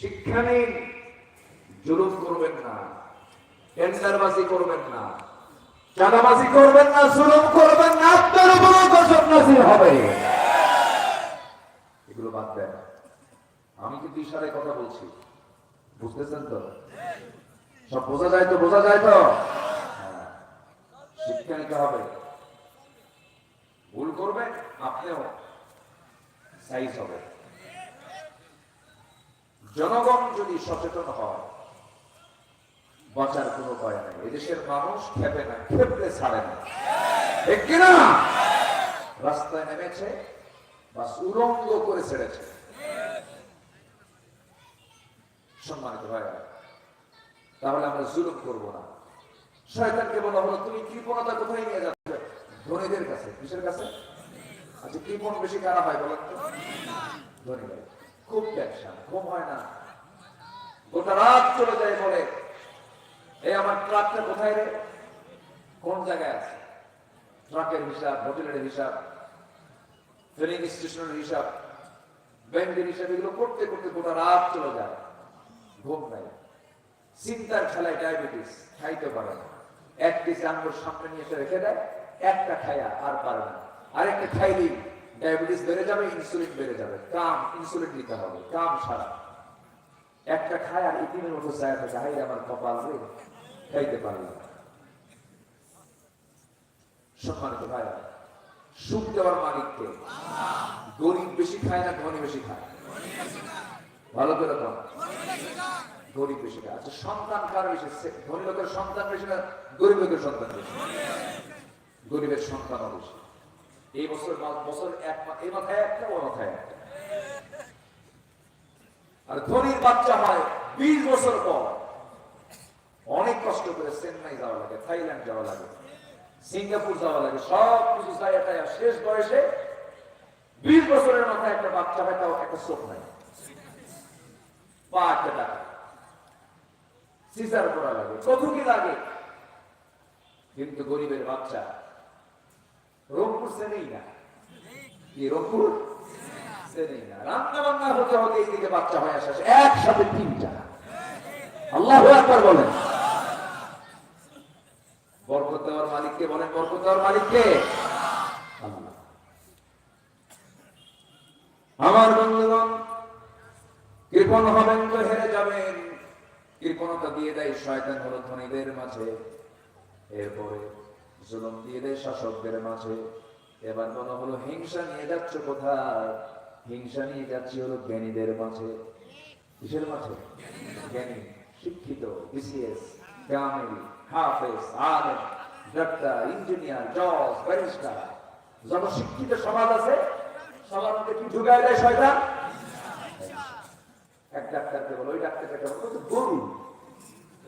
শিক্ষা নিন, জুলুম করবেন না, টেন্ডারবাজি করবেন না, চাঁদাবাজি করবেন না, জুলুম করবেন না, আপনার উপর গজব নাজির হবে। এগুলো বাদ দেন। আমি কিন্তু ইশারায় কথা বলছি, বুঝতেছেন তো? সব বোঝা যায় তো, বোঝা যায় তো? হ্যাঁ। শিক্ষা নিতে হবে। ভুল করবে আপনিও, সাইজ হবে। জনগণ যদি সচেতন হয়, বাঁচার কোনো উপায় নাই। এদেশের মানুষ খেপে না, খেপলে ছাড়ে না। কিনা? রাস্তায় নেমেছে, বাস উলঙ্গ করে ছেড়েছে। সম্মানিত ভাইরা তাহলে আমরা জুলুম করব না। শয়তানকে বলা হলো, তুমি কৃপণতা কোথায় নিয়ে যাচ্ছ? ধনীদের কাছে, কিসের কাছে? আচ্ছা কৃপণ বেশি কারা হয় বলেন ধনী ভাই। খুব টেনশন ঘুম হয় না। গোটা রাত চলে যায় বলে, এই আমার ট্রাকটা কোথায় রে? কোন জায়গায় আছে? ট্রাকের হিসাব হোটেলের হিসাব ট্রেনিং স্টেশনের হিসাব ব্যাংকের হিসাব, এগুলো করতে করতে গোটা রাত চলে যায়। ঘুম নাই। চিন্তার খেলায় ডায়াবেটিস খাইতে পারে না। এক আঙ্গুর সামনে নিয়ে এসে রেখে দেয়, একটা খায়া আর পারে না। আরেকটা খাইলেই ডায়াবেটিস বেড়ে যাবে, ইনসুলিন বেড়ে যাবে। কাম, ইনসুলিন দিতে হবে, কাম সারা একটা খায় আর ইতিমের মতো চায় থাকে হাই আমার কপাল রে, খাইতে পারল না। সম্মানিত ভাইরা সুখ দেওয়ার মালিককে গরিব বেশি খায় না ধনী বেশি খায়? ভালো করে তো গরিব বেশি খায়। আচ্ছা সন্তান কার বেশি? ধনী লোকের সন্তান বেশি না গরিব লোকের সন্তান বেশি? গরিবের সন্তান বেশি। এই বছর বছর এক এই মাথায় একটা ও মাথায় একটা। আর ধনীর বাচ্চা হয় বিশ বছর পর। অনেক কষ্ট করে চেন্নাই যাওয়া লাগে, থাইল্যান্ড যাওয়া লাগে, সিঙ্গাপুর যাওয়া লাগে, সব কিছু শেষ বয়সে বিশ বছরের মাথায় একটা বাচ্চা হয়, তাও একটা চোখ নাই। পা একটা টাকা সিজার করা লাগে কত কি লাগে? কিন্তু গরিবের বাচ্চা রংপুর চেনেই না কি রংপুর চেনেই না রান্না বান্না হতে হতে এইদিকে বাচ্চা হয়ে আসে একসাথে তিনটা। আল্লাহ একবার বলেন। বরকত দেওয়ার মালিককে বলেন, বরকত দেওয়ার মালিককে। আমার বন্ধুগণ, কৃপণ হবেন তো হেরে যাবেন। কৃপণতা দিয়ে দেয় শয়তান হলো ধনীদের মাঝে। এরপরে জুলুম দিয়ে দেয় শাসকদের মাঝে। এবার মনে হলো হিংসা নিয়ে যাচ্ছ কোথায়? হিংসা নিয়ে যাচ্ছি হলো জ্ঞানীদের মাঝে। কিসের মাঝে? জ্ঞানী, শিক্ষিত, বিসিএস হাফেজ, আলেম, ডাক্তার, ইঞ্জিনিয়ার, জজ, ব্যারিস্টার। সমাজ আছে, সবার মধ্যে কি ঢুকায় দেয় শয়তান? এক ডাক্তারকে বলো, ওই ডাক্তারকে বলো তো গরু।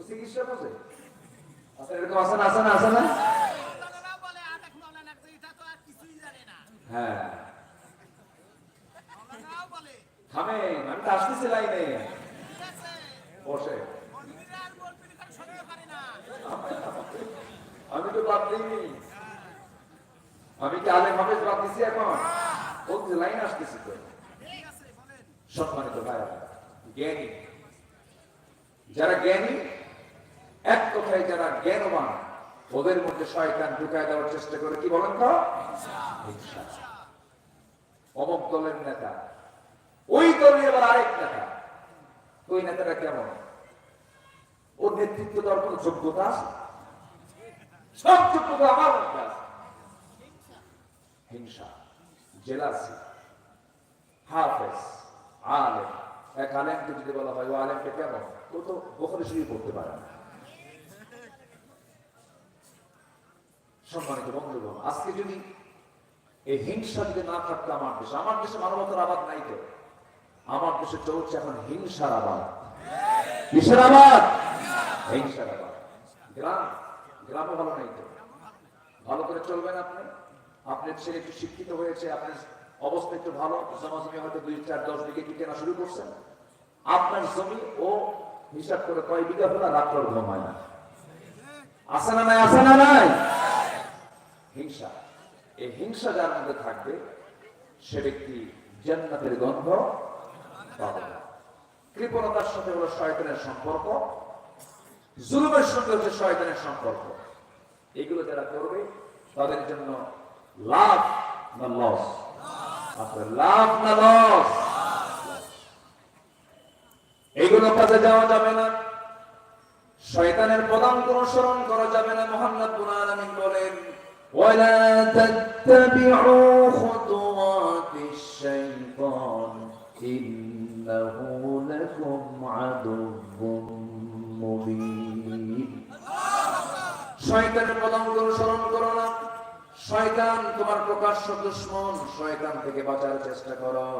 চিকিৎসা বোঝে আচ্ছা এরকম আছে না আছে না আছে না মৌলানা বলে আরেক মৌলানা তো এটা তো আর কিছুই জানে না হ্যাঁ। থামেন আমি আসতেছি তো বাদ দিইনি। কি আলেম হাফেজ বাদ দিছি এখন? লাইন আসতেছি তো। সম্মানিত ভাইরা, জ্ঞানী। যারা জ্ঞানী, এক কথায় যারা জ্ঞানবান ওদের মধ্যে শয়তান ঢুকায় দেওয়ার চেষ্টা করে, কি বলেন তো? অমক দলের নেতা। ওই দলের আবার আরেক নেতা। ওই নেতাটা কেমন? ওর নেতৃত্ব দেওয়ার কোন যোগ্যতা আছে? সব যোগ্যতা আমার মধ্যে আছে। হিংসা, জেলাসি, হাফেজ, আলেম। এক আলেমকে যদি বলা হয়, ও আলেমটা কেমন? ও তো ওখানে শুরু করতে পারে না। সম্মানিত বন্ধুগণ, আজকে যদি এই হিংসা যদি না থাকতো আমার দেশে আমার দেশে মানবতার আবাদ নাই তো। আমার দেশে চলছে এখন হিংসার আবাদ। কিসের আবাদ? হিংসার আবাদ। গ্রাম, গ্রামও ভালো নেই তো। ভালো করে চলবেন আপনি। আপনার ছেলে একটু শিক্ষিত হয়েছে, আপনার অবস্থা একটু ভালো জমাজমি হয়তো দুই, চার, দশ বিঘে কি কেনা শুরু করছেন। আপনার জমি ও হিসাব করে কয় বিঘা হলো রাত্র ঘুম হয় না। আসে না নাই? আসে না নাই? হিংসা। এই হিংসা যার মধ্যে থাকবে, সে ব্যক্তি জান্নাতের গন্ধ পাবে কৃপণতার সাথে হলো শয়তানের সম্পর্ক, জুলুমের সঙ্গে হচ্ছে শয়তানের সম্পর্ক। এগুলো যারা করবে, তাদের জন্য লাভ না লস? লাভ না লস? এগুলো কাজে যাওয়া যাবে না। শয়তানের পদাঙ্ক অনুসরণ করা যাবে না। মোহাম্মদ বলেন ওয়ালা তাত্তাবিউ খুতুওয়াতিশ শাইতান ইন্নাহু লাকুম আদুউম মুবিন শয়তানের পদাঙ্ক অনুসরণ করো না। শয়তান তোমার প্রকাশ্য দুশ্মন, শয়তান থেকে বাঁচার চেষ্টা করো।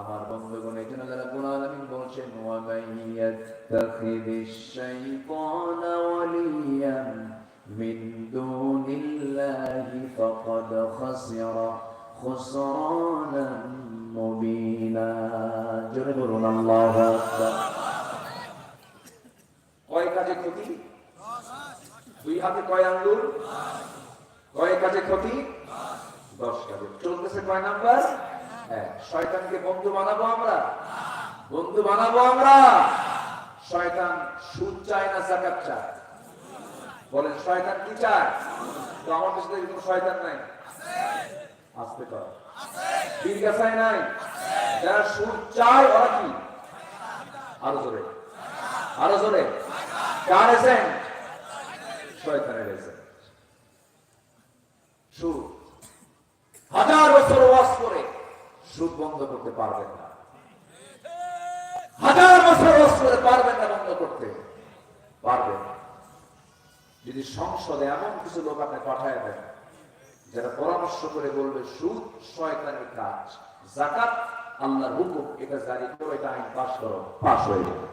আমার বন্ধুগণ, এই জন্য যারা গুণ আলমিন বলছেন ওয়ামাইয়াত্তাখিদিশ শাইতানা ওয়ালিয়ান মিন দুনিল্লাহি ফাকাদ খাসিরা খুসরানান মুবিনা জোরে বলুন, আল্লাহু আকবার। কয় কাজে ক্ষতি? দুই হাতে কয় আঙ্গুল? কয় কাজে ক্ষতি? দশ কাজে। চলতেছে কয় নাম্বার? হ্যাঁ শয়তানকে বন্ধু বানাবো আমরা? বন্ধু বানাবো আমরা? শয়তান সুদ চায় না, জাকাত চায়। বলেন, শয়তান কি চায়? তো আমার তো এরকম শয়তান নাই। আসতে কর বীর গাছায় নাই। যারা সুদ চায় ওরা কি? আরও জোরে। আরও জোরে। কার এজেন্ট শয়তানের এজেন্ট সুদ। হাজার বছর ওয়াজ করে সুদ বন্ধ করতে পারবেন না। হাজার বছর ওয়াজ করে পারবেন না বন্ধ করতে। পারবেন না। যদি সংসদে এমন কিছু লোক আপনি পাঠায় দেন, যারা পরামর্শ করে বলবে, সুদ শয়তানের কাজ জাকাত আল্লাহর হুকুম, এটা জারি করো, এটা আইন পাস করো পাস হয়ে যাবে।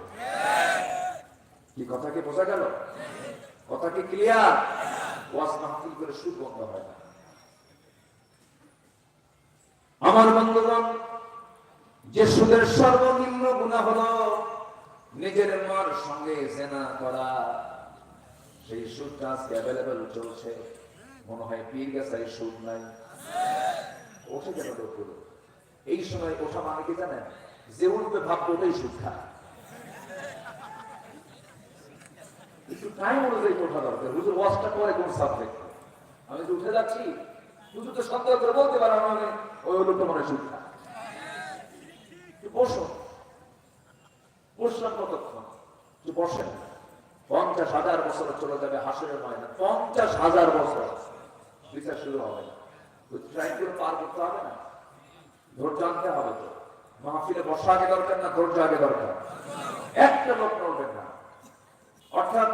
কি কথা কি বোঝা গেল? কথা কি ক্লিয়ার ওয়াজ মাহফিল করে সুদ বন্ধ হয় না। আমার বন্ধুগণ, যে সুদের সর্বনিম্ন গুণা হলো, নিজের মার সঙ্গে জেনা করা। সেই সুদটা আজকে অ্যাভেলেবেল চলছে। মনে হয় পীর গেছাই সুদ নাই। ওঠে কেন লোকগুলো? এই সময় ওঠা মানে কি জানেন? যে উঠবে ভাববে ওটাই সুদ খায়। একটু টাইম অনুযায়ী ওঠা দরকার। হুজুর ওয়াজটা করে কোন সাবজেক্ট আমি উঠে যাচ্ছি, হুজুর তো সন্দেহ করে বলতে পারে আমি ওই লোকটা মনে সুদ বসো। বসলাম কতক্ষণ? বসেন। পঞ্চাশ হাজার বছর চলে যাবে হাসরের ময়দান। পঞ্চাশ হাজার বছর। বিচার শুরু হবে না। পার করতে হবে না? ধৈর্য আনতে হবে তো। মাহফিলে বসা আগে দরকার না, ধৈর্য আগে দরকার? একটা লোক নড়বেন না। অর্থাৎ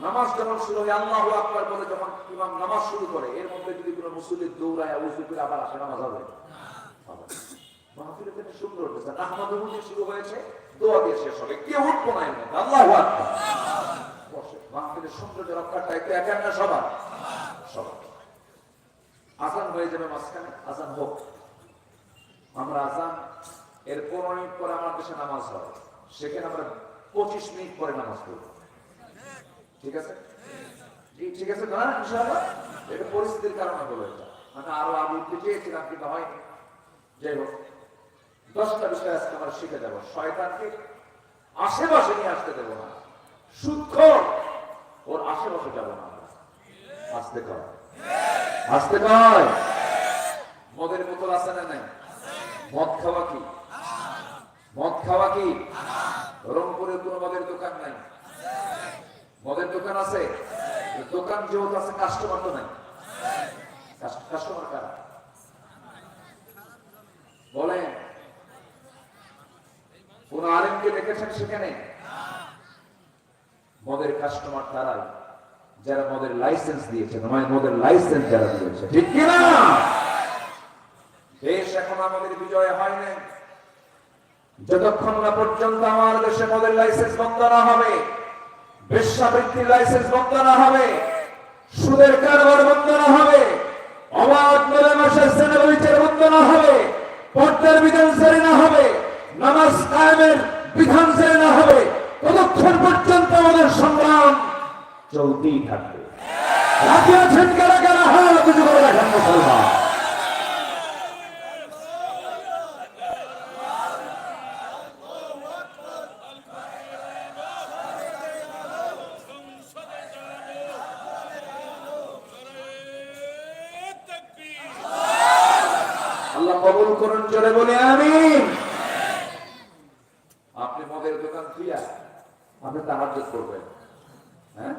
নামাজ যখন শুরু হয়, আল্লাহ আকবার বলে যখন ইমাম নামাজ শুরু করে, এর মধ্যে যদি কোনো মুসলিম দৌড়ায়, উজু করে আবার আসে, নামাজ হবে। মাহফিলে সুন্দর আহমদ শুরু হয়েছে। দোয়া দিয়ে শেষ হবে। কেউ উঠবো না মধ্যে আল্লাহ বসে। মাহফিলের সৌন্দর্য রক্ষাটা একটু একান্ন সবার। সবার। আজান হয়ে যাবে মাঝখানে। আজান হোক। আমরা আজান এর পনেরো মিনিট পরে আমার দেশে নামাজ হয় সেখানে আমরা পঁচিশ মিনিট পরে নামাজ পড়ব। ঠিক আছে? ঠিক আছে না এটা পরিস্থিতির কারণে বলে এটা মানে আরও আগে উঠতে চেয়েছিলাম কিন্তু হয়নি। যাই হোক। দশটা বিষয় আজকে আমরা শিখে যাব শয়তানকে আশেপাশে নিয়ে আসতে দেবো না। সূক্ষ্ম ওর আশেপাশে যাব না আসতে কর। আসতে কয় মদের বোতল আছে না নাই? মদ খাওয়া কি? মদ খাওয়া কি? রংপুরে কোনো মদের দোকান নাই? মদের দোকান আছে? দোকান যেহেতু আছে কাস্টমার তো নাই। কাস্টমার কারা? বলেন। কোন আলেমকে দেখেছেন সেখানে? মদের কাস্টমার তারাই যারা মদের লাইসেন্স দিয়েছে নয় মদের লাইসেন্স যারা দিয়েছে, ঠিক কিনা? দেশ এখন আমাদের বিজয় হয় নাই। যতক্ষণ না পর্যন্ত আমার দেশে মদের লাইসেন্স বন্ধ না হবে, বেশ্যাবৃত্তির লাইসেন্স বন্ধ না হবে, সুদের কারবার বন্ধ না হবে, অবাধ মেলামেশার সেনাবিচার বন্ধ না হবে, পর্দার বিধান সেরে না হবে নামাজ কায়েমের বিধান যে না হবে ততক্ষণ পর্যন্ত আমাদের সংগ্রাম চলতেই থাকবে। রাজি আছেন কারা কারা হয় করে রাখেন মুসলমান আল্লাহ কবুল করুন চলে বলে আমি আপনি মদের দোকান খুলিয়া আপনি তাহাজ করবেন হ্যাঁ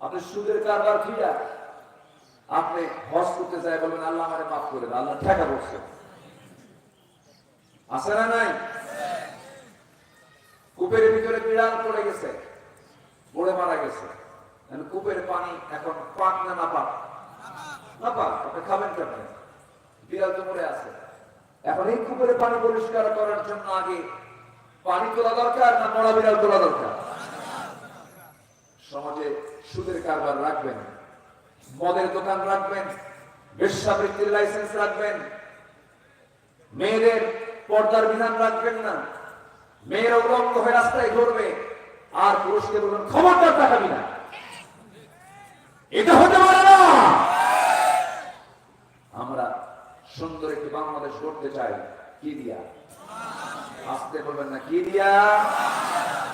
আপনি সুদের কারবার খুলিয়া আপনি হজ করতে চাই বলবেন আল্লাহ আমারে মাফ করে দেন আল্লাহ ঠেকা বসছে আছে না নাই কূপের ভিতরে বিড়াল পড়ে গেছে পড়ে মারা গেছে এখন কূপের পানি এখন পাক না না পাক না পাক আপনি খাবেন কেমন বিড়াল তো মরে আছে এখন এই কূপের পানি পরিষ্কার করার জন্য আগে পানি তোলা দরকার না মরা বিড়াল তোলা দরকার? সমাজে সুদের কারবার রাখবেন, মদের দোকান রাখবেন, বেশ্যাবৃত্তির লাইসেন্স রাখবেন, মেয়েদের পর্দার বিধান রাখবেন না। মেয়েরা উলঙ্গ হয়ে রাস্তায় ঘুরবে, আর পুরুষকে বলবেন খবরদার দেখাবি না এটা হতে পারে না আমরা সুন্দর একটি বাংলাদেশ করতে চাই। কি দিয়া? আসতে বলবেন না, কি দিয়া?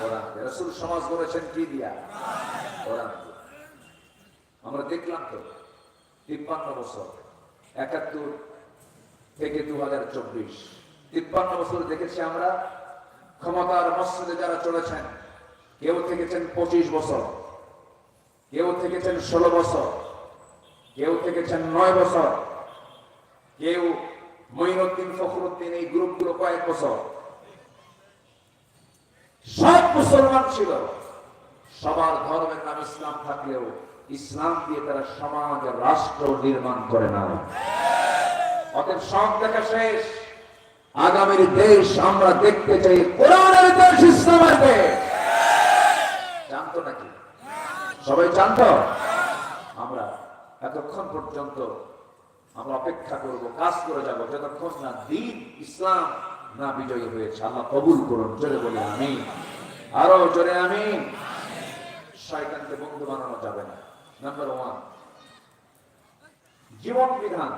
কোরআন। রাসূল সমাজ করেছেন কি দিয়া? কোরআন আমরা দেখলাম তো, তিপ্পান্ন বছর, একাত্তর থেকে দু হাজার চব্বিশ। তিপ্পান্ন বছর দেখেছি আমরা, ক্ষমতার মসজিদে যারা চলেছেন, কেউ থেকেছেন পঁচিশ বছর, কেউ থেকেছেন ষোলো বছর, কেউ থেকেছেন নয় বছর। কেউ মঈনুদ্দিন ফখরুদ্দিন এই গ্রুপগুলো কয়েক বছর। সব মুসলমান ছিল। সবার ধর্মের নাম ইসলাম থাকলেও ইসলাম দিয়ে তারা সমাজ রাষ্ট্র নির্মাণ করে না। অতএব সব দেখা শেষ। আগামীর দেশ আমরা দেখতে চাই কোরআনের দেশ ইসলামের দেশ। জানতো নাকি? সবাই জানতো? আমরা এতক্ষণ পর্যন্ত আমরা অপেক্ষা করব, কাজ করে যাব। যতক্ষণ না দিন ইসলাম না বিজয়ী হয়েছে, আল্লাহ কবুল করুন। জোরে বলে আমি আরও জোরে আমি শয়তানকে বন্ধু বানানো যাবে না। নাম্বার ওয়ান জীবন বিধান।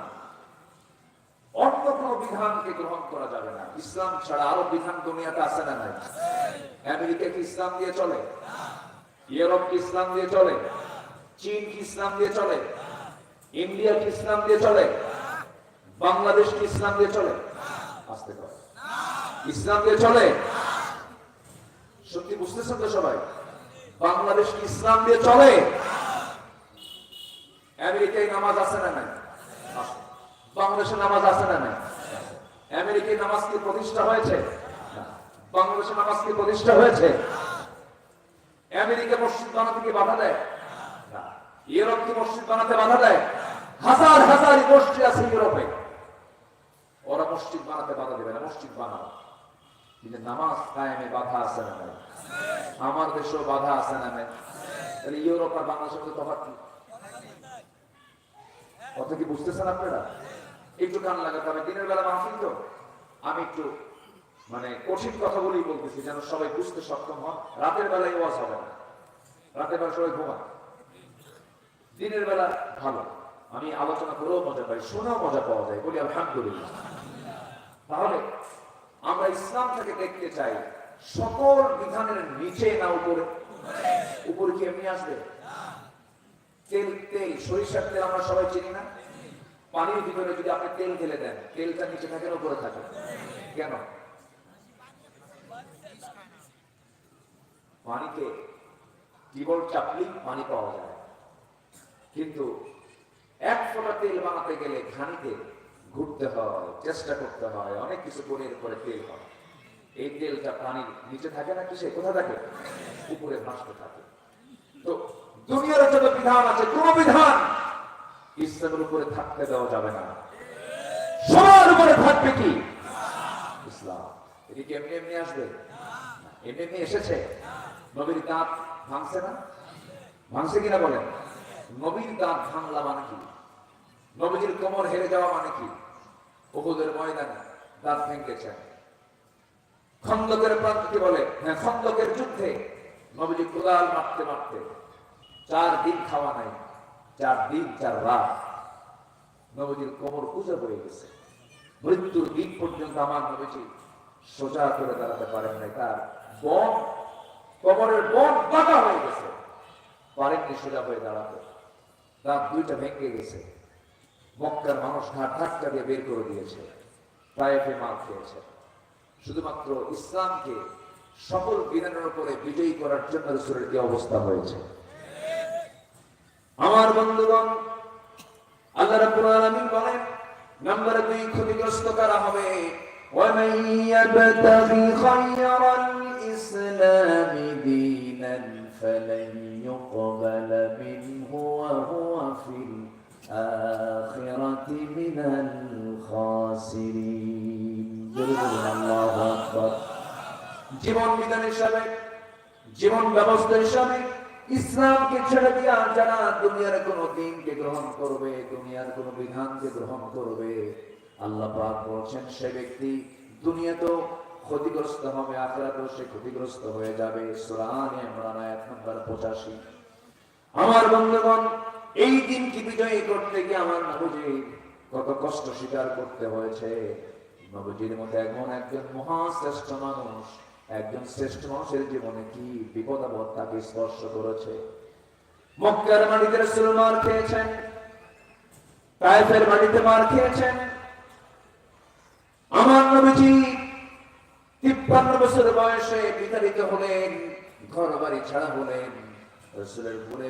অন্য কোন বিধানকে গ্রহণ করা যাবে না। ইসলাম ছাড়া আরও বিধান দুনিয়াতে আছে না নাই? আমেরিকা কি ইসলাম দিয়ে চলে? ইউরোপ কি ইসলাম দিয়ে চলে? চীন কি ইসলাম দিয়ে চলে? ইন্ডিয়া কি ইসলাম দিয়ে চলে? বাংলাদেশ কি ইসলাম দিয়ে চলে? আসতে পারে। ইসলাম দিয়ে চলে? সত্যি বুঝতেছেন তো সবাই? বাংলাদেশ কি ইসলাম দিয়ে চলে? আমেরিকায় নামাজ আছে না নাই? বাংলাদেশে নামাজ আছে না নাই? আমেরিকায় নামাজ কি প্রতিষ্ঠা হয়েছে। বাংলাদেশে নামাজ কি প্রতিষ্ঠা হয়েছে? আমেরিকা মসজিদ বানাতে কি বাধা দেয়। ইউরোপ কি মসজিদ বানাতে বাধা দেয়? হাজার হাজার মসজিদ আছে ইউরোপে। ওরা মসজিদ বানাতে বাধা দেবে না, মসজিদ বানাও। কিন্তু নামাজ কায়েমে বাধা আছে না নাই? আমার দেশেও বাধা আছে না তাহলে ইউরোপ আর বাংলাদেশের তফাৎ কি? কি বুঝতেছেন আপনারা? একটু কান লাগাতে হবে দিনের বেলা মাহফিল তো। আমি একটু মানে কঠিন কথা বলেই বলতেছি, যেন সবাই বুঝতে সক্ষম হন। রাতের বেলায় ওয়াজ হবে না। রাতের বেলা সবাই ঘুমান। দিনের বেলা ভালো। আমি আলোচনা করেও মজা পাই, শোনাও মজা পাওয়া যায়। বলি, আলহামদুলিল্লাহ। তাহলে আমরা ইসলাম থেকে দেখতে চাই, সকল বিধানের নিচে না উপরে। উপরে কি এমনি আসবে? তেল তেল, সরিষার তেল আমরা সবাই চিনি না। পানির ভিতরে যদি আপনি তেল ঢেলে দেন, তেলটা নিচে থাকে না, উপরে থাকে? কেন? পানিতে কেবল চাপলেই পানি পাওয়া যায়। কিন্তু এক ফোঁটা তেল বানাতে গেলে ঘানিতে ঘুরতে হয়, চেষ্টা করতে হয়, অনেক কিছু করে এরপরে তেল হয়। এই তেলটা পানির নিচে থাকে না কিসে? কোথায় থাকে? উপরে ভাসতে থাকে। তো দুনিয়ার যত বিধান আছে, কোন বিধান ইসলামের উপরে থাকতে দেওয়া যাবে না। সবার উপরে থাকবে কি? ইসলাম। এটি কি এমনি এমনি আসবে? এমনি এমনি এসেছে? নবীর দাঁত ভাঙছে না? ভাঙছে কিনা বলেন? নবীর দাঁত ভাঙলা মানে কি? নবীজির কোমর হেরে যাওয়া মানে কি? বহুদের ময়দানে দাঁত ভেঙেছেন খন্দকের প্রান্তকে বলে হ্যাঁ খন্দকের যুদ্ধে নবীজি কোদাল মারতে মারতে চার দিন খাওয়া নাই, চার দিন, চার রাত নবীজির কোমর পূজা পড়ে গেছে। মৃত্যুর দিন পর্যন্ত আমার নবীজি সোজা করে দাঁড়াতে পারেন নাই। তার বন, কোমরের বন বাঁকা হয়ে গেছে। পারেননি সোজা হয়ে দাঁড়াতে। দাঁত দুইটা ভেঙে গেছে। মক্কার মানুষ ঘাট ধাক্কা দিয়ে বের করে দিয়েছে। তায়েফে মার খেয়েছে। শুধুমাত্র ইসলামকে সকল বিধানের উপরে বিজয়ী করার জন্য রসুরের কি অবস্থা হয়েছে। আমার বন্ধুগণ, আল্লাহ রাব্বুল আলামিন বলেন, নাম্বার 2 ক্ষতিগ্রস্ত করা হবে? ওয়া মান ইয়াবতাগি খায়রাল ইসলামি দীনান ফালান ইউকবাল মিনহু ওয়া হুয়া في الآخرة من الخاسرين جل الله أكبر জীবন বিধান হিসাবে জীবন ব্যবস্থা হিসাবে ইসলামকে ছেড়ে দিয়া যারা দুনিয়ার কোন দিনকে গ্রহণ করবে দুনিয়ার কোন বিধানকে গ্রহণ করবে আল্লাহ পাক বলছেন সে ব্যক্তি দুনিয়া তো ক্ষতিগ্রস্ত হবে আখেরাতেও সে ক্ষতিগ্রস্ত হয়ে যাবে সূরা আলে ইমরান আয়াত নাম্বার 85 আমার বন্ধুগণ এই দিনকে বিজয়ী করতে গিয়ে আমার নবজি কত কষ্ট স্বীকার করতে হয়েছে। নবজির মধ্যে এমন একজন মহাশ্রেষ্ঠ মানুষ, একজন শ্রেষ্ঠ মানুষের জীবনে কি বিপদ আপদ তাকে স্পর্শ করেছে? মক্কার মাটিতে রাসূল মার খেয়েছেন তায়েফের মাটিতে মার খেয়েছেন। আমার নবীজি তিপ্পান্ন বছর বয়সে বিতাড়িত হলেন ঘর বাড়ি ছাড়া হলেন। রসুলের উপরে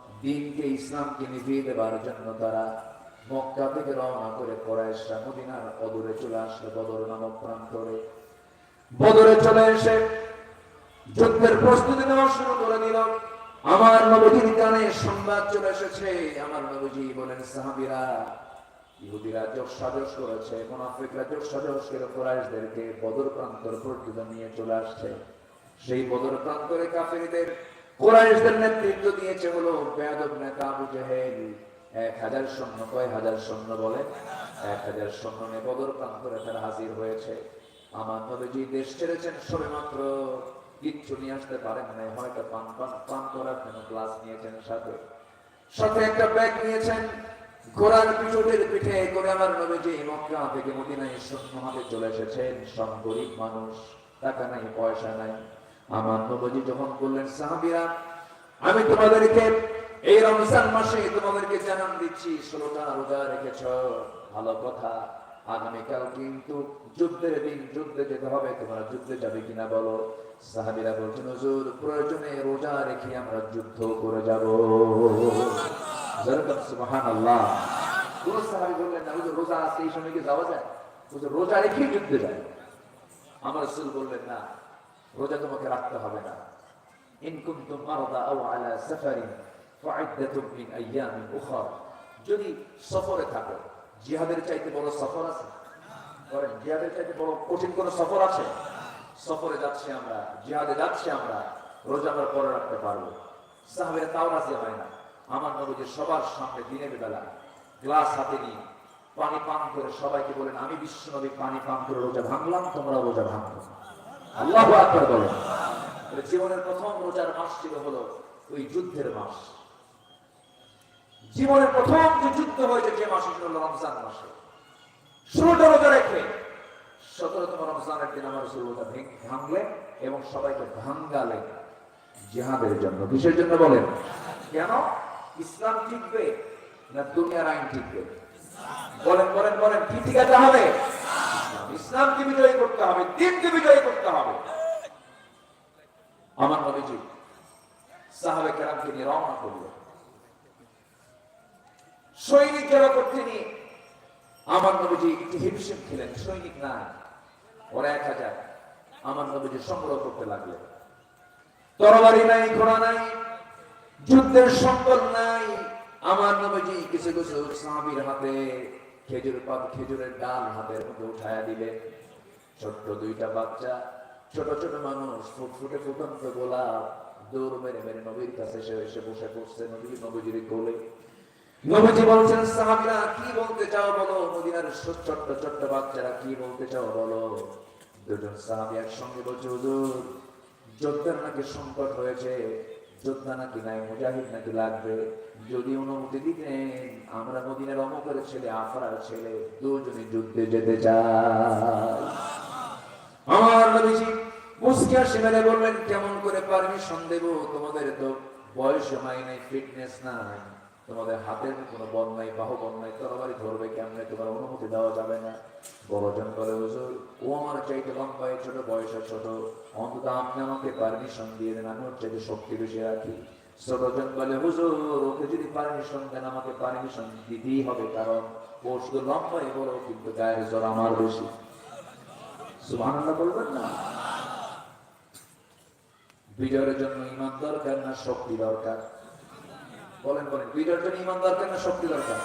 দিনকে ইসলামকে নিভিয়ে দেওয়ার জন্য তারা মক্কা থেকে রওনা করে কোরাইশরা মদিনার অদূরে চলে আসলো, বদর নামক প্রান্তরে। বদরে চলে এসে যুদ্ধের প্রস্তুতি নেওয়া শুরু করে দিল। আমার নবজির কানে সংবাদ চলে এসেছে। আমার নবজি বলেন, সাহাবিরা, ইহুদিরা যোগ সাজস করেছে, মুনাফিকরা যোগ সাজস করে কোরাইশদেরকে বদর প্রান্তর পর্যন্ত নিয়ে চলে আসছে। সেই বদর প্রান্তরে কাফিরদের কোরাইশদের নেতৃত্ব দিয়েছে হলো বেয়াদব নেতা আবু জেহেল। এক হাজার সৈন্য, কয় হাজার সৈন্য বলে? এক হাজার সৈন্য নিয়ে বদর প্রান্তরে তারা হাজির হয়েছে। আমার নবীজি দেশ ছেড়েছেন সবে মাত্র কিচ্ছু নিয়ে আসতে পারেন নাই। হয়তো পান পান পান করার জন্য গ্লাস নিয়েছেন সাথে। সাথে একটা ব্যাগ নিয়েছেন। ঘোড়ার পিছনের পিঠে করে আমার নবীজি মক্কা থেকে মদিনায় শূন্য হাতে চলে এসেছেন। সব গরিব মানুষ, টাকা নাই, পয়সা নাই। আমার নবীজি যখন বললেন, সাহাবিরা, আমি তোমাদেরকে এই রমজান মাসে তোমাদেরকে জানান দিচ্ছি, ষোলোটা রোজা রেখেছ। ভালো কথা, আগামীকাল কিন্তু যুদ্ধের দিন, যুদ্ধে যেতে হবে, তোমরা যুদ্ধে যাবে কিনা বলো? সাহাবিরা বলছেন, হুজুর, প্রয়োজনে রোজা রেখে আমরা যুদ্ধ করে যাব। সুবহানাল্লাহ। কোন সাহাবী বললেন না, হুজুর, রোজা আছে, এই সময় কি যাওয়া যায়? হুজুর, রোজা রেখে যুদ্ধে যায়। আমার রাসূল বললেন, না রোজা তোমাকে রাখতে হবে না। ইন কুনতুম মারদা আও যদি সফরে থাকো, জিহাদের চাইতে বড় সফর আছে? বলেন, জিহাদের চাইতে বড় কঠিন কোন সফর আছে? সফরে যাচ্ছি আমরা, জিহাদে যাচ্ছি আমরা, রোজা আমরা পরে রাখতে পারব। সাহাবের তাও রাজি হয় না। আমার নবীজি সবার সামনে দিনের বেলা গ্লাস হাতে নিয়ে পানি পান করে সবাইকে বলেন, আমি বিশ্ব নবী, পানি পান করে রোজা ভাঙলাম, তোমরা রোজা ভাঙলো আল্লাহ আকবার জীবনের প্রথম রোজার মাস ছিল হলো ওই যুদ্ধের মাস। জীবনের প্রথম যে যুদ্ধ হয়েছে যে মাসে হলো রমজান মাসে। রোজা রেখে সতেরোতম রমজানের দিন আমার এবং সবাইকে ভাঙ্গালেন জিহাদের জন্য। কিসের জন্য বলেন? কেন? ইসলাম টিকবে না দুনিয়ার আইন টিকবে বলেন বলেন বলেন, কি ঠিকাতে হবে ইসলামকে বিজয়ী করতে হবে, দিনকে বিজয়ী করতে হবে। আমার নবীজি সাহাবে কেরামকে নিয়ে রওনা করল সৈনিকের ওপর তিনি আমার নবীজি একটি হিমশিম খেলেন, সৈনিক না, ওরা এক হাজার। আমার নবীজি সংগ্রহ করতে লাগলেন। তরবারি নাই, ঘোড়া নাই, যুদ্ধের সম্বল নাই। আমার নবীজি কিছু কিছু সাহাবীর হাতে খেজুর পাত খেজুরের ডাল হাতের মধ্যে উঠায়া দিলেন ছোট্ট দুইটা বাচ্চা, ছোট ছোট মানুষ, ফুটফুটে ফুটন্ত গোলাপ, দৌড় মেরে মেরে নবীর কাছে এসে এসে বসে পড়ছে নবী নবীজির কোলে। নবীজি বলছেন, সাহাবীরা কি বলতে চাও বলো? ছোট্ট ছোট্ট বাচ্চারা কি বলতে চাও বলো? দুজন সাহাবী একসঙ্গে বলছে, হুজুর যোদ্ধার নাকি সংকট হয়েছে মুজাহিদ নাকি লাগবে? যদি অনুমতি আমরা ছেলে, আফরার ছেলে, দুজনে যুদ্ধে যেতে চাই। আমার নবীজি বললেন, কেমন করে পারমিশন দেব? তোমাদের তো বয়স হয় নাই ফিটনেস নাই। তোমাদের হাতের কোনো বল নাই বাহু বল নাই তরবারি ধরবে কেমনে? তোমার অনুমতি দেওয়া যাবে না। বড়জন বলে, হুজুর, ও আমার চাইতে লম্বায় ছোট বয়সে ছোট। অন্তত আপনি আমাকে পারমিশন দিয়ে দেন, আমি ওর চাইতে শক্তি বেশি রাখি। বলে, হুজুর, ওকে যদি পারমিশন দেন, আমাকে পারমিশন দিতেই হবে, কারণ ও শুধু লম্বাই বড়, কিন্তু গায়ের জ্বর আমার বেশি। বলবেন না? বিজয়ের জন্য ইমান দরকার না শক্তি দরকার? বলেন বলেন বিজয়ের জন্য ইমান দরকার না শক্তি দরকার?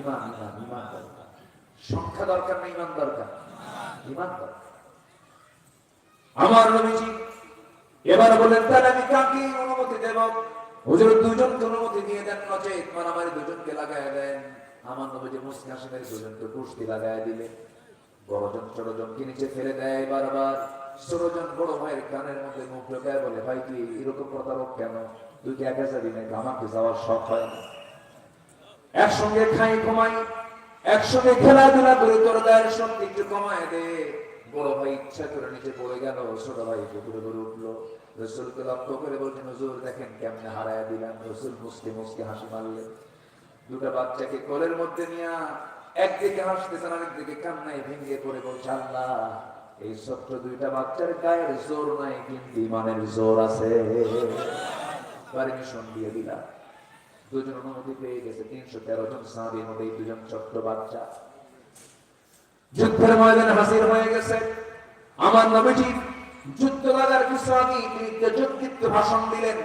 ইমান ইমান ইমান দরকার। সংখ্যা দরকার না ইমান দরকার? ইমান দরকার। আমার নবীজি এবার বলেন তাহলে আমি কাকে অনুমতি দেব? হুজুর দুজনকে অনুমতি দিয়ে দেন, নচেত মারামারি দুজনকে লাগায় দেন। আমার নবীজি মুসলিম হাসিমের দুজনকে কুস্তি লাগায় দিলে বড়জন ছোটজনকে নিচে ফেলে দেয় বারবার। ছোটজন বড় ভাইয়ের কানের মধ্যে মুখ ঢোকায় বলে, ভাই, তুই এরকম প্রতারক কেন? আমাকে যাওয়ার শখ হয় না। একসঙ্গে খাই কমাই একসঙ্গে খেলাধুলা করে, তোর শক্তি একটু কমায় দে। বড় ভাই ইচ্ছা করে নিচে পড়ে গেল, ছোট ভাই পুকুরে করে উঠল। রসুলকে লক্ষ্য করে দেখেন কেমনে হারায় দিলাম। রসুল মুসকে মুসকে হাসি মারলেন। দুটা বাচ্চাকে কোলের মধ্যে নিয়ে একদিকে হাসতেছেন, আরেকদিকে কান্নায় ভেঙে পড়ে বলছে, আল্লাহ, এই ছোট্ট দুইটা বাচ্চার গায়ের জোর নাই, কিন্তু ইমানের জোর আছে। পারমিশন দিয়ে দিলাম। দুজন অনুমতি পেয়ে গেছে, তিনশো তেরো জন সাহাবির মধ্যে দুজন ছোট্ট বাচ্চা যুদ্ধের ময়দানে হাসির হয়ে গেছে। আমার নবীজি যুদ্ধ লাগার কিছু আগে তিনি তেজোদ্দীপ্ত ভাষণ দিলেন।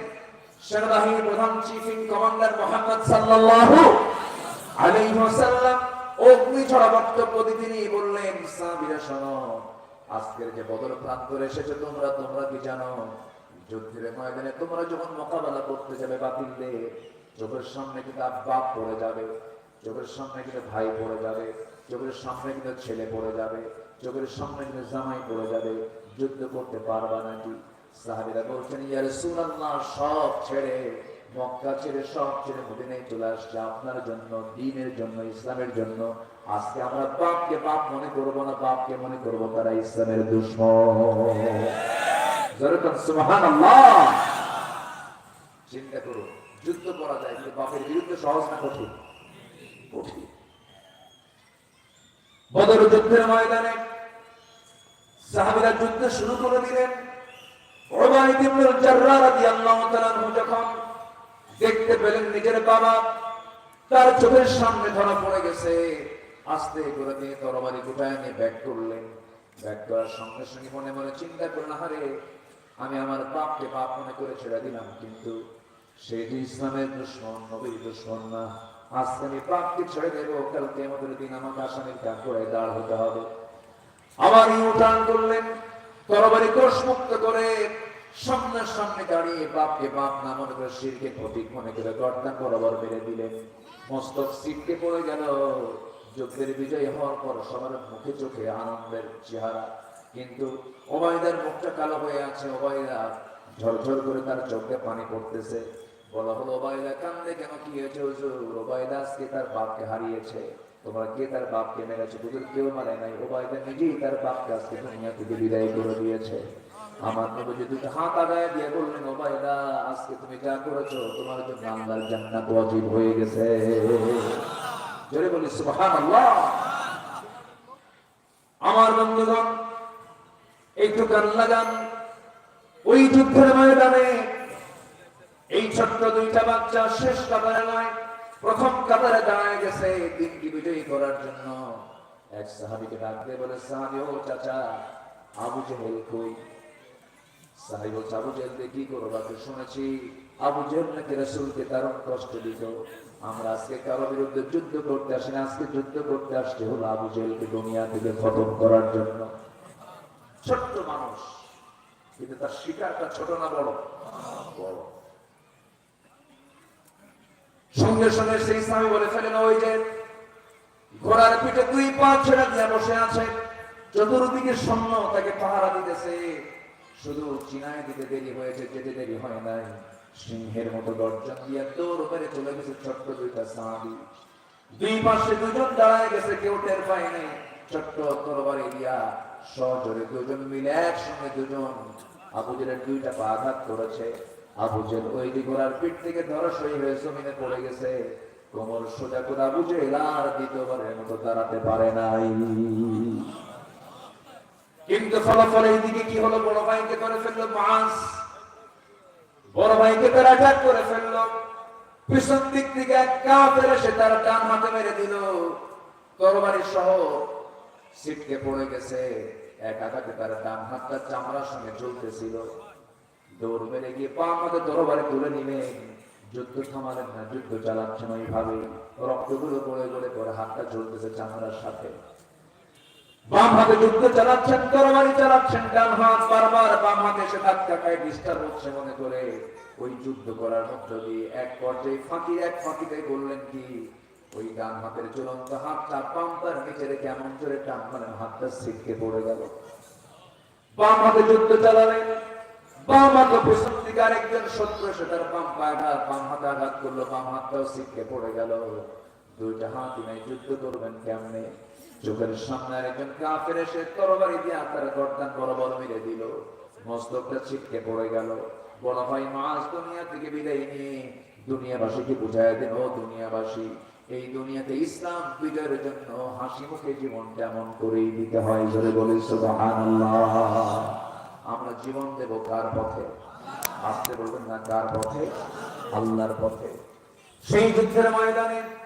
সেনাবাহিনীর প্রধান চিফ ইন কমান্ডার মোহাম্মদ সাল্লাল্লাহু আলাইহি ওয়াসাল্লাম অগ্নি ছড়া বক্তব্য তিনি বললেন, সাহাবীরা শোনো, আজকের যে বদর প্রান্তরে এসেছে, তোমরা তোমরা কি জানো? যুদ্ধের ময়দানে তোমরা যখন মোকাবেলা করতে যাবে বাতিলদের, চোখের সামনে কিন্তু বাপ পড়ে যাবে, চোখের সামনে কিন্তু ভাই পড়ে যাবে, চোখের সামনে কিন্তু ছেলে পড়ে যাবে, চোখের সামনে কিন্তু জামাই পড়ে যাবে, যুদ্ধ করতে পারবা নাকি? সাহাবিরা বলছেন, ইয়া রাসূলুল্লাহ, সব ছেড়ে, মক্কা ছেড়ে, সব ছেড়ে মদিনায় চলে আসছে আপনার জন্য, দিনের জন্য, ইসলামের জন্য। আজকে আমরা বাপকে বাপ মনে করব না, বাপকে মনে করব তারা ইসলামের দুশ্মন। চিন্তা করুন যুদ্ধ করা যায়, কিন্তু বাপের বিরুদ্ধে সহজ না কঠিন? কঠিন। বদর যুদ্ধের ময়দানে সাহাবীরা যুদ্ধ শুরু করে দিলেন। যখন দেখতে পেলেন নিজের বাবা, তার চোখের সামনে ধরা পড়ে গেছে। আস্তে করে দিয়ে তরবারি গুটায় নিয়ে ব্যাগ করলেন ব্যাগ করার সঙ্গে সঙ্গে মনে মনে চিন্তা করলেন হারে আমি আমার বাপকে বাপ মনে করে ছেড়ে দিলাম, কিন্তু সে যে ইসলামের দুশ্মন, নবীর দুশ্মন না। আজকে আমি বাপকে ছেড়ে দেবো কালকে আমাদের দিন আমাকে আসামির কাজ করে দাঁড় হতে হবে। আবার ইউটার্ন করলেন, তরবারি কোষ মুক্ত করে সামনের সামনে দাঁড়িয়ে বাপকে বাপ না মনে করে শিরকে প্রতীক মনে করে গর্দান বরাবর মেরে দিলেন। মস্তক সিটকে পড়ে গেল। যুদ্ধের বিজয় হওয়ার পর সবার মুখে চোখে আনন্দের চেহারা। কিন্তু ওবায়দার মুখটা কালো হয়ে আছে, ওবায়দা ঝরঝর করে তার চোখে পানি পড়তেছে। বলা হলো, ওবায়দা, কান্দে কেন? কি হয়েছে হুজুর? ওবায়দা আজকে তার বাপকে হারিয়েছে। তোমরা কে তার বাপকে মেরেছে হুজুর, কেউ মারে নাই। ওবায়দা নিজেই তার বাপকে আজকে দুনিয়া থেকে বিদায় করে দিয়েছে। আমার নবী যদি হাত আগায় দিয়ে বললেন, ওবায়দা, আজকে তুমি যা করেছ, তোমার জন্য আল্লাহর জান্নাত ওয়াজিব হয়ে গেছে। জোরে বলি, সুবহানাল্লাহ! আমার বন্ধুগণ একটু কান লাগান, ওই যুদ্ধের ময়দানে এই ছোট্ট দুইটা বাচ্চা শেষ কাতারে নয়, প্রথম কাতারে দাঁড়ায় গেছে দিনটি বিজয়ী করার জন্য। এক সাহাবিকে ডাক দিয়ে বলে, সাহাবি, ও চাচা, আবু জেহেল কই? সাহাবি বলছে, আবু জেহেল কি করো? বাকি শুনেছি, আবু জেহেল নাকি রসুলকে দারুণ কষ্ট দিত। আমরা আজকে কারও বিরুদ্ধে যুদ্ধ করতে আসি আজকে যুদ্ধ করতে আসতে হলো আবু জেহেলকে দুনিয়া থেকে খতম করার জন্য। ছোট্ট মানুষ। কিন্তু তার শিকারটা ছোট না বড়? বড়। সঙ্গে সঙ্গে সেই স্বামী বলে ফেলেন ওই যে ঘোড়ার পিঠে দুই পা ছেড়ে দিয়ে বসে আছে। চতুর্দিকে সৈন্য তাকে পাহারা দিতেছে। শুধু চিনায় দিতে দেরি হয়েছে, যেতে দেরি হয় নাই। সিংহের মতো গর্জন দিয়ে দৌড় মেরে চলে গেছে ছোট্ট দুইটা সাহাবি দুই পাশে দুজন দাঁড়ায় গেছে, কেউ টের পায়নি ছোট্ট তরবারি দিয়া সজোরে দুজন মিলে একসঙ্গে দুজন আবুজের দুইটা পা আঘাত করেছে। আবুজের ওই দিক ঘোড়ার পিঠ থেকে ধরসই হয়ে জমিনে পড়ে গেছে। কোমর সোজা করে আবুজেল আর দ্বিতীয়বারের মতো দাঁড়াতে পারে নাই। কিন্তু ফলাফল এইদিকে কি হলো? বড় ভাইকে করে ফেলল মাস বড় ভাইকে অ্যাটাক করে ফেলল। পিছন দিক থেকে এক কাফের এসে তার ডান হাতে মেরে দিল। তরবারি সহ সিটকে পড়ে গেছে, এক আঘাতে তার ডান হাতটা চামড়ার সঙ্গে ঝুলতেছিল দৌড় মেরে গিয়ে পা আমাকে তরবারি তুলে নিলেন যুদ্ধ থামালেন না, যুদ্ধ চালাচ্ছেন ওইভাবে। রক্তগুলো পড়ে গড়ে পরে হাতটা ঝুলতেছে চামড়ার সাথে। বাম হাতে যুদ্ধ চালাচ্ছেন, তরবারি চালাচ্ছেন, ডান হাত বারবার বাম হাতে এসে ধাক্কা খায় ডিস্টার্ব হচ্ছে মনে করে। ওই যুদ্ধ করার মধ্য দিয়ে এক পর্যায়ে ফাঁকি এক ফাঁকিতে বললেন কি ওই ডান হাতের চলন্ত হাতটা বাম তার নিচে রেখে এমন টান মারেন হাতটা ছিটকে পড়ে গেল। বাম হাতে যুদ্ধ চালালেন বাম হাতে আরেকজন শত্রু এসে তার বাম বাম হাতে আঘাত করল, বাম হাতটাও ছিটকে পড়ে গেল। দুইটা হাত নাই যুদ্ধ করবেন কেমনে? চোখের সামনে আরেকজন এসে তরবারি দিয়ে গর্দান বরাবর মেরে দিল। মস্তকটা ছিটকে পড়ে গেল। বড় ভাই মাস দুনিয়া থেকে বিদায় নিয়ে দুনিয়াবাসীকে বুঝায় দেন ও দুনিয়াবাসী এই দুনিয়াতে ইসলাম বিজয়ের জন্য হাসি মুখে জীবন কেমন করেই দিতে হয় ধরে বলে আমরা জীবন দেব কার পথে? আসতে বলবেন না কার পথে? আল্লাহর পথে। সেই যুদ্ধের ময়দানে